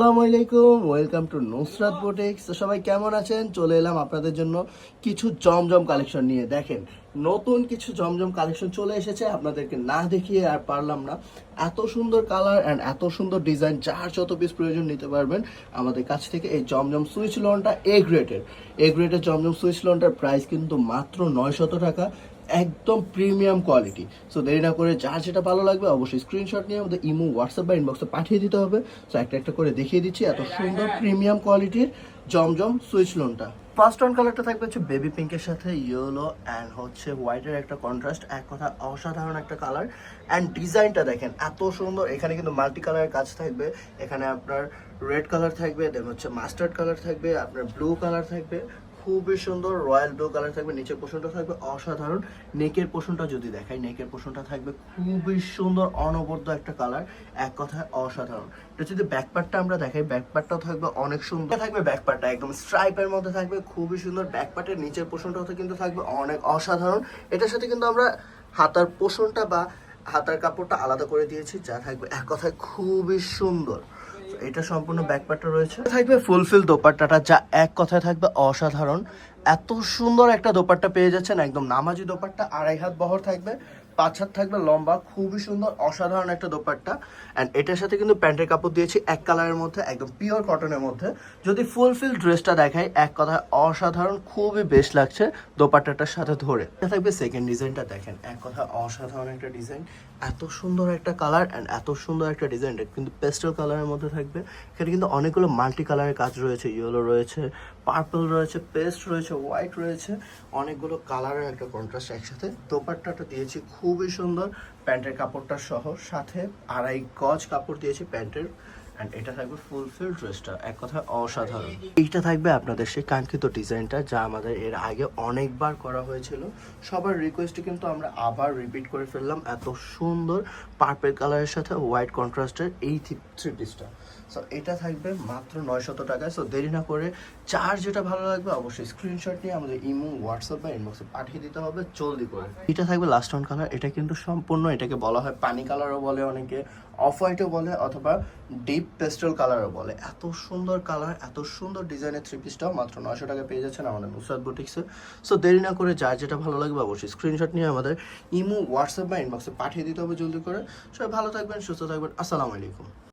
আসসালামু আলাইকুম welcome to Nusrat বোটেক্স তো সবাই কেমন আছেন? চলে এলাম আপনাদের জন্য কিছু জমজম কালেকশন নিয়ে। দেখেন নতুন কিছু জমজম কালেকশন চলে এসেছে, আপনাদেরকে না দেখিয়ে আর পারলাম না। এত সুন্দর কালার অ্যান্ড এত সুন্দর ডিজাইন যার যত পিস প্রয়োজন নিতে পারবেন, আমাদের কাছ থেকে এই জমজম সুইচ লোনটা এ গ্রেডের এ গ্রেডের জমজম সুইচ লোনটার প্রাইস কিন্তু মাত্র নয়শত টাকা, একদম প্রিমিয়াম কোয়ালিটি সো দেরি না করে যার যেটা ভালো লাগবে, অবশ্যই স্ক্রিনশট নিয়ে আমাদের ইমো হোয়াটসঅ্যাপ বা ইনবক্সে পাঠিয়ে দিতে হবে। সো একটা একটা করে দেখিয়ে দিচ্ছি, এত সুন্দর প্রিমিয়াম কোয়ালিটির জমজম সুইচ লোনটা ফার্স্ট অন কালারটা থাকবে হচ্ছে বেবি পিঙ্কের সাথে ইয়েলো অ্যান্ড হচ্ছে হোয়াইটের একটা কন্ট্রাস্ট এক কথা অসাধারণ একটা কালার অ্যান্ড ডিজাইনটা দেখেন, এত সুন্দর। এখানে কিন্তু মাল্টি কালারের কাজ থাকবে। এখানে আপনার রেড কালার থাকবে দেন হচ্ছে মাস্টার্ড কালার থাকবে, আপনার ব্লু কালার থাকবে। খুবই সুন্দর, রয়্যাল ব্লু কালার থাকবে, নিচের পোষণটা থাকবে অসাধারণ। নেকের পোষণটা যদি দেখাই, নেকের পোষণটা থাকবে খুবই সুন্দর, অনবদ্য একটা কালার, এক কথায় অসাধারণ। এটা যদি ব্যাকপার্টটা আমরা দেখাই, ব্যাকপার্টটাও থাকবে অনেক সুন্দর। থাকবে ব্যাকপার্টটা, একদম স্ট্রাইপের মধ্যে থাকবে, খুবই সুন্দর। ব্যাকপার্টের নিচের পোষণটাও কিন্তু থাকবে অনেক অসাধারণ। এটার সাথে কিন্তু আমরা হাতার পোষণটা বা হাতার কাপড়টা আলাদা করে দিয়েছি, যা থাকবে এক কথায় খুবই সুন্দর। এটা সম্পূর্ণ ব্যাকপ্যাটটা রয়েছে। থাকবে ফুলফিল দোপাট্টাটা, যা এক কথায় থাকবে অসাধারণ। এত সুন্দর একটা দোপাট্টা পেয়ে যাচ্ছেন, একদম নামাজি দোপাট্টা, আড়াই হাত বহর থাকবে। পাঁচ থাকবে লম্বা, খুবই সুন্দর, অসাধারণ একটা দোপাট্টা। অ্যান্ড এটার সাথে কিন্তু প্যান্টের কাপড় দিয়েছি, এক কালারের মধ্যে, একদম পিওর কটনের মধ্যে। যদি ফুলফিল ড্রেসটা দেখাই, এক কথায় অসাধারণ, খুবই বেশ লাগছে দোপাট্টাটার সাথে ধরে। এটা থাকবে সেকেন্ড ডিজাইনটা দেখেন, এক কথা অসাধারণ একটা ডিজাইন এত সুন্দর একটা কালার অ্যান্ড এত সুন্দর একটা ডিজাইন কিন্তু পেস্টেল কালারের মধ্যে থাকবে। এখানে কিন্তু অনেকগুলো মাল্টি কালারের কাজ রয়েছে ইয়েলো রয়েছে পার্পল রয়েছে পেস্ট রয়েছে হোয়াইট রয়েছে, অনেকগুলো কালারের একটা কন্ট্রাস্ট একসাথে। দোপাট্টাটা দিয়েছি খুবই সুন্দর। প্যান্টের কাপড়টা সহ সাথে আড়াই গজ কাপড় দিয়েছে প্যান্টের। অ্যান্ড এটা থাকবে ফুলফিল ড্রেসটা এক কথায় অসাধারণ। এইটা থাকবে আপনাদের সেই কাঙ্ক্ষিত ডিজাইনটা, যা আমাদের এর আগে অনেকবার করা হয়েছিল। সবার কিন্তু আমরা আবার রিপিট করে ফেললাম। এত সুন্দর পার্পেল কালারের সাথে হোয়াইট কন্ট্রাস্টের এই থ্রি সো এটা থাকবে মাত্র নয়শত টাকায়। সো দেরি না করে যার যেটা ভালো লাগবে অবশ্যই স্ক্রিনশট নিয়ে আমাদের ইমো হোয়াটসঅ্যাপ বা ইনবক্সে পাঠিয়ে দিতে হবে। জলদি করে। এটা থাকবে লাস্ট অন কালার এটা কিন্তু সম্পূর্ণ এটাকে বলা হয় পানি কালারও বলে অনেকে অফ হোয়াইটও বলে অথবা ডিপ পেস্টেল কালারও বলে। এত সুন্দর কালার, এত সুন্দর ডিজাইনের থ্রি পিসটাও মাত্র নয়শো টাকা পেয়ে যাচ্ছেন আমাদের নুসরাত বুটিক্সে সো দেরি না করে যার যেটা ভালো লাগবে অবশ্যই স্ক্রিনশট নিয়ে আমাদের ইমো হোয়াটসঅ্যাপ বা ইনবক্সে পাঠিয়ে দিতে হবে জলদি করে। সবাই ভালো থাকবেন, সুস্থ থাকবেন। আসসালামু আলাইকুম।